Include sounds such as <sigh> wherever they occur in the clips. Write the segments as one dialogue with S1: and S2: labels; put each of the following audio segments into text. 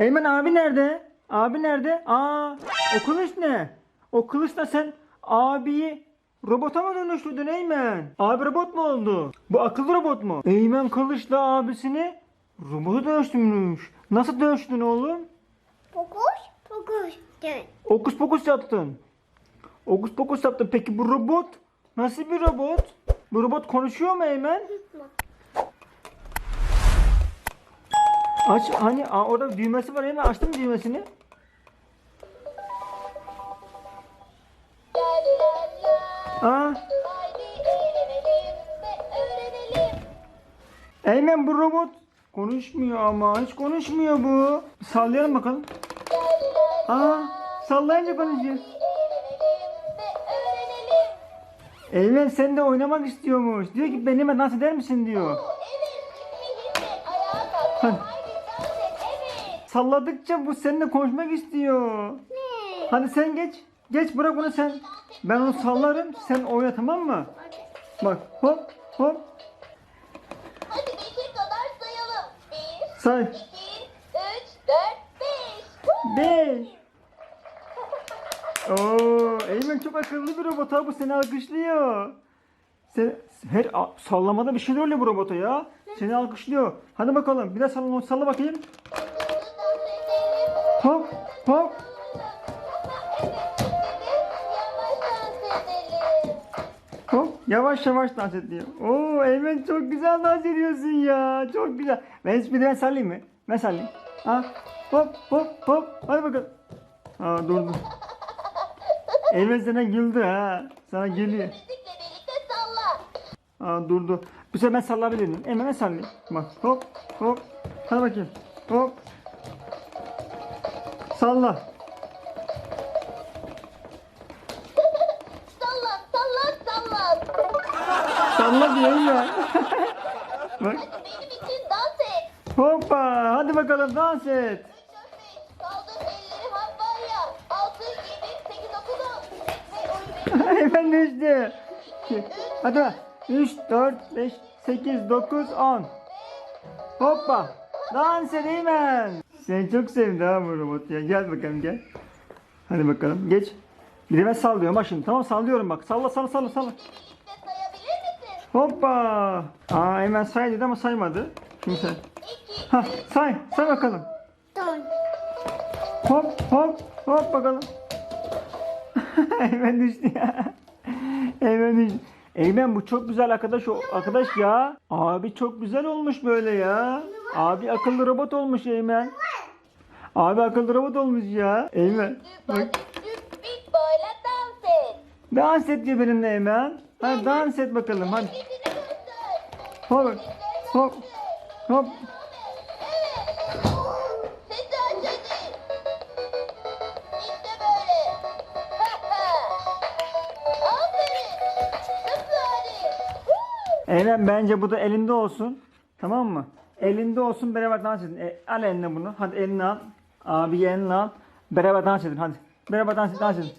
S1: Eymen abi nerede? Abi nerede? Aa, o kılıç ne? O kılıçla sen abiyi robota mı dönüştürdün Eymen? Abi robot mu oldu? Bu akıllı robot mu? Eymen kılıçla abisini robota dönüştürmüş. Nasıl dönüştün oğlum?
S2: Fokus, fokus. Evet.
S1: Okus pokus yaptın. Okus pokus yaptın. Peki bu robot nasıl bir robot? Bu robot konuşuyor mu Eymen? <laughs> Aç hani aa, orada düğmesi var Eymen açtın mı düğmesini? Aa. Eymen bu robot konuşmuyor ama hiç konuşmuyor bu. Sallayalım bakalım. Aa, sallayınca konuşuyor. Eymen sen de oynamak istiyormuş. Diyor ki benimle dans eder misin diyor. Hadi.
S2: Haydi dans et. Evet.
S1: Salladıkça bu seninle konuşmak istiyor.
S2: Ne?
S1: Hadi sen geç. Geç bırak onu sen. Ben onu sallarım. Sen oyna tamam mı? Bak hop hop.
S2: Hadi beşe kadar sayalım. Bir,
S1: Say.
S2: iki, üç, dört, beş.
S1: Beş. Oo, Eymen çok akıllı bir robot ha bu seni alkışlıyor. Sen her a- sallamada bir şeyler oluyor bu robota ya. Seni alkışlıyor. Hadi bakalım bir de salla, salla bakayım. Hop hop.
S2: Yavaş
S1: yavaş dans et diyor. Oo Eymen çok güzel dans ediyorsun ya. Çok güzel. Ben bir de ben sallayayım mı? Ben sallayayım. Ha hop hop hop. Hadi bakalım. Aa durdu. Eymen sana güldü ha. Sana geliyor. Aa durdu. Bu sefer ben sallayabilir miyim? Eymen ben sallayayım. Bak hop hop. Hadi bakayım. Hop. Salla.
S2: Sallan, sallan, sallan.
S1: Salla diyor ya. Bak.
S2: Benim için dans et.
S1: Hoppa. Hadi bakalım dans et.
S2: Üç, dört, beş. Kaldır elleri havaya. Altı, yedi, sekiz, dokuz, on. Ve oyun
S1: Eymen düştü. Hadi bak. 3, 4, 5, 8, 9, 10. Hoppa. Dans et Eymen. Seni çok sevdi ha bu robot ya. Gel bakalım gel. Hadi bakalım geç. Bir de ben sallıyorum bak şimdi. Tamam sallıyorum bak. Salla salla salla salla. Hoppa. Aa Eymen say dedi ama saymadı.
S2: İki,
S1: Ha say. Say bakalım. Hop hop hop bakalım. <laughs> Eymen düştü ya. Eymen düştü. Eymen bu çok güzel arkadaş o arkadaş ya. Abi çok güzel olmuş böyle ya. Abi akıllı robot olmuş Eymen. Abi akıllı robot olmuş ya. Eymen. Bak.
S2: Böyle dans et.
S1: Dans et diyor benimle Eymen. Hadi dans et bakalım hadi. Hop hop hop. <laughs> Eymen bence bu da elinde olsun. Tamam mı? Elinde olsun beraber dans edin. E, al eline bunu. Hadi elini al. Abi al. Beraber dans edin hadi. Beraber dans edin. Dans edin.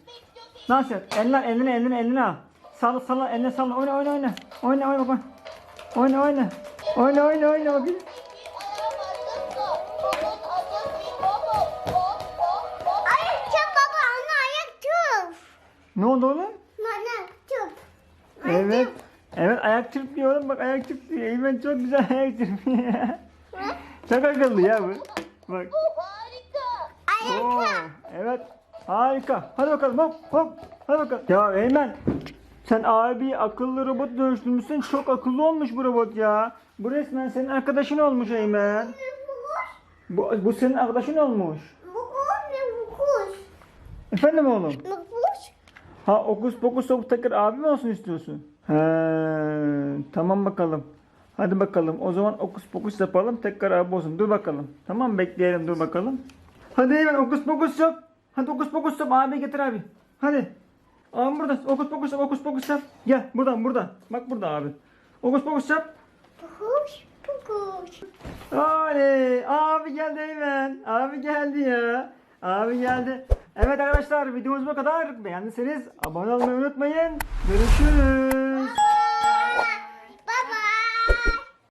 S1: Dans et. Elini al. Elini elini elini al. Salla salla eline salla. Oyna oyna oyna. Oyna oyna bak. Oyna oyna. Oyna oyna oyna bakayım.
S2: Baba.
S1: Ne oldu oğlum?
S2: Ayak çöp.
S1: Evet. Evet ayak çırpıyor oğlum. Bak ayak çırpıyor. Eymen çok güzel ayak çırpıyor. çok akıllı ya bu. Bak. Oo, evet. Harika. Hadi bakalım hop hop. Hadi bakalım. Ya Eymen sen abi akıllı robot dönüştürmüşsün. Çok akıllı olmuş bu robot ya. Bu resmen senin arkadaşın olmuş Eymen. Bu, bu senin arkadaşın olmuş. Efendim oğlum? Ha okus pokus sokup tekrar abi mi olsun istiyorsun? He, tamam bakalım. Hadi bakalım. O zaman okus pokus yapalım. Tekrar abi olsun. Dur bakalım. Tamam bekleyelim dur bakalım. Hadi hemen okus pokus yap. Hadi okus pokus yap. Abi getir abi. Hadi. Abi burada. Okus pokus yap. Okus pokus yap. Gel buradan buradan. Bak burada abi. Okus pokus yap.
S2: Bu kuş.
S1: Oley. Abi geldi hemen. Abi geldi ya. Abi geldi. Evet arkadaşlar videomuz bu kadar. Beğendiyseniz abone olmayı unutmayın. Görüşürüz.